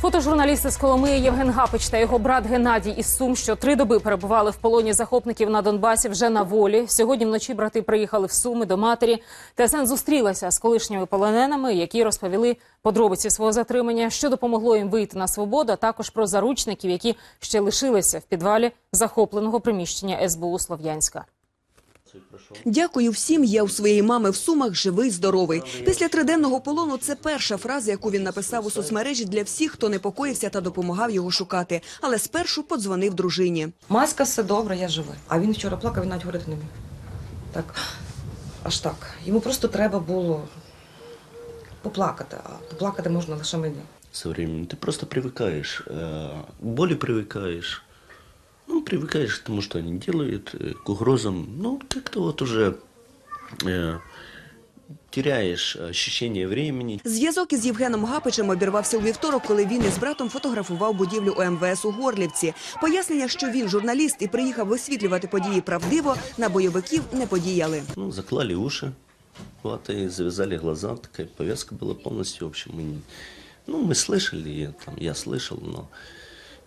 Фотожурналісти з Коломиї Євген Гапич та його брат Геннадій із Сум, що три доби перебували в полоні захопників на Донбасі, вже на волі. Сьогодні вночі брати приїхали в Суми до матері. ТСН зустрілася з колишніми полоненими, які розповіли подробиці свого затримання, що допомогло їм вийти на свободу, а також про заручників, які ще лишилися в підвалі захопленого приміщення СБУ Слов'янська. Дякую всім. Я у своєї мами в сумах живий, здоровий. Після триденного полону це перша фраза, яку він написав у соцмережі для всіх, хто непокоївся та допомагав його шукати. Але спершу подзвонив дружині. Маска, все добре, я живий. А він вчора плакав, він навіть говорити не міг. Так, аж так. Йому просто треба було поплакати, а поплакати можна лише мені. со временем. Ты просто привыкаешь, э, к боли привыкаешь. Ну, привыкаешь к тому, что они делают, э, к угрозам. Ну, как-то вот уже э, теряешь ощущение времени. Зв'язок із Євгеном Гапичем обірвався у вівторок, коли він із братом фотографував будівлю ОМВС у Горлівці. Пояснення, що він журналіст і приїхав висвітлювати події правдиво, на бойовиків не подіяли. Ну, заклали уши ватой, завязали глаза. Такая повязка была полностью, в общем, мы, не- ну, мы слышали, там, я слышал, но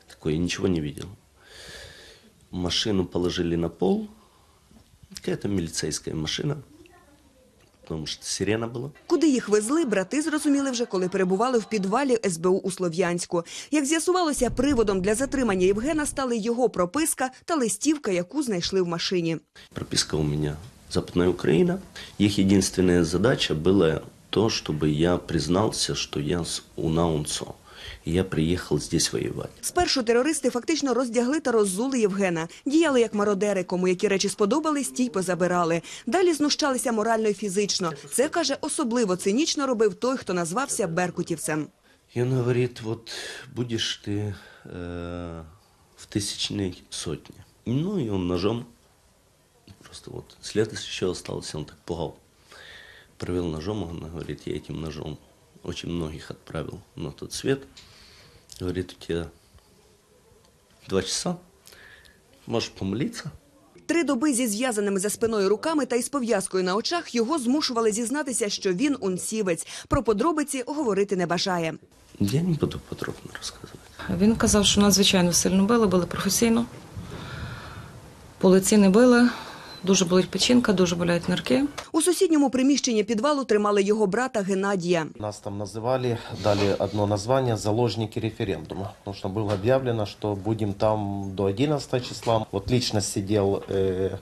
такое ничего не видел. Машину положили на пол, какая-то милицейская машина, потому что сирена была. Куди їх везли, брати зрозуміли вже, коли перебували в підвалі СБУ у Слов'янську. Як з'ясувалося, приводом для затримання Євгена стали його прописка та листівка, яку знайшли в машині. Прописка у меня Западная Украина. Их единственная задача была то, чтобы я признался, что я с УНАУНЦО. И я приехал здесь воевать. Спершу терористи фактично роздягли та роззули Євгена. Діяли як мародери, кому які речі сподобались, ті й позабирали. Далі знущалися морально і фізично. Це, каже, особливо цинічно робив той, хто назвався Беркутівцем. И он говорит, вот будешь ты э, в тысячной сотне. Ну и он ножом, просто вот след еще остался, он так пугал. Провел ножом, он говорит, я этим ножом очень многих отправил на тот свет. Говорит, у тебя два часа, можешь помолиться. Три доби зі зв'язаними за спиною руками та із пов'язкою на очах його змушували зізнатися, що він унсівець. Про подробиці говорити не бажає. Я не буду подробно рассказывать. Він казав, що нас, звичайно, сильно били, били професійно. По лиці не били, дуже болить печінка, дуже болять нирки. У сусідньому приміщенні підвалу тримали його брата Геннадія. Нас там называли, дали одно название «Заложники референдума». Потому что было объявлено, что будем там до 11 числа. Вот лично сидел э,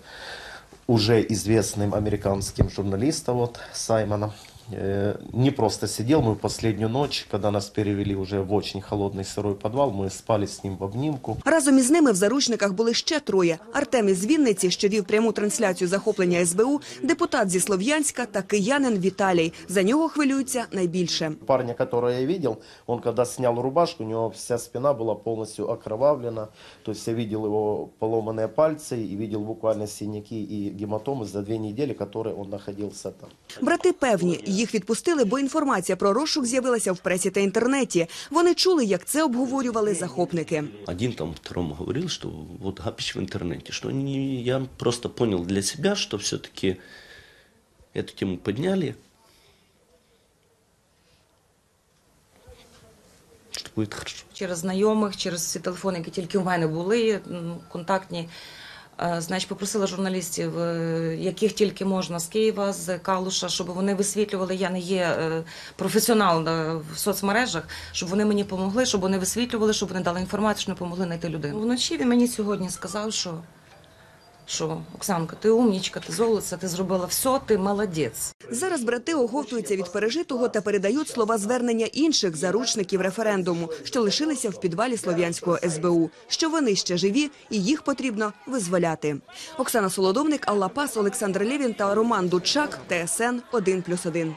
уже известным американским журналистом вот, Саймоном. Э, не просто сидел, мы в последнюю ночь, когда нас перевели уже в очень холодный сырой подвал, мы спали с ним в обнимку. Разом із ними в заручниках були ще троє: Артем із Вінниці, що вів пряму трансляцію захоплення СБУ, депутат зі Слов'янська та киянин Віталій. За нього хвилюються найбільше. Парня, которого я видел, он когда снял рубашку, у него вся спина была полностью окровавлена. То есть я видел его поломанные пальцы и видел буквально синяки и гематомы за две недели, которые он находился там. Брати певні, їх відпустили, бо інформація про розшук з'явилася в пресі та інтернеті. Вони чули, як це обговорювали захопники. Один там второму говорил, что вот Гапич в интернете, что не, я просто понял для себя, что все-таки эту тему подняли, что будет хорошо. Через знайомих, через всі телефони, які тільки в мене були, контактні. Е, Значить, попросила журналістів, е, яких тільки можна з Києва, з Калуша, щоб вони висвітлювали. Я не є е, професіонал в соцмережах, щоб вони мені допомогли, щоб вони висвітлювали, щоб вони дали інформацію, щоб вони допомогли знайти людину. Вночі він мені сьогодні сказав, що, що Оксанка, ти умнічка, ти золоце, ти зробила все, ти молодець. Зараз брати оговтуються від пережитого та передають слова звернення інших заручників референдуму, що лишилися в підвалі слов'янського СБУ. Що вони ще живі, і їх потрібно визволяти. Оксана Солодовник, Алла Пас, Олександр Лєвін та Роман Дучак. ТСН 1+,1.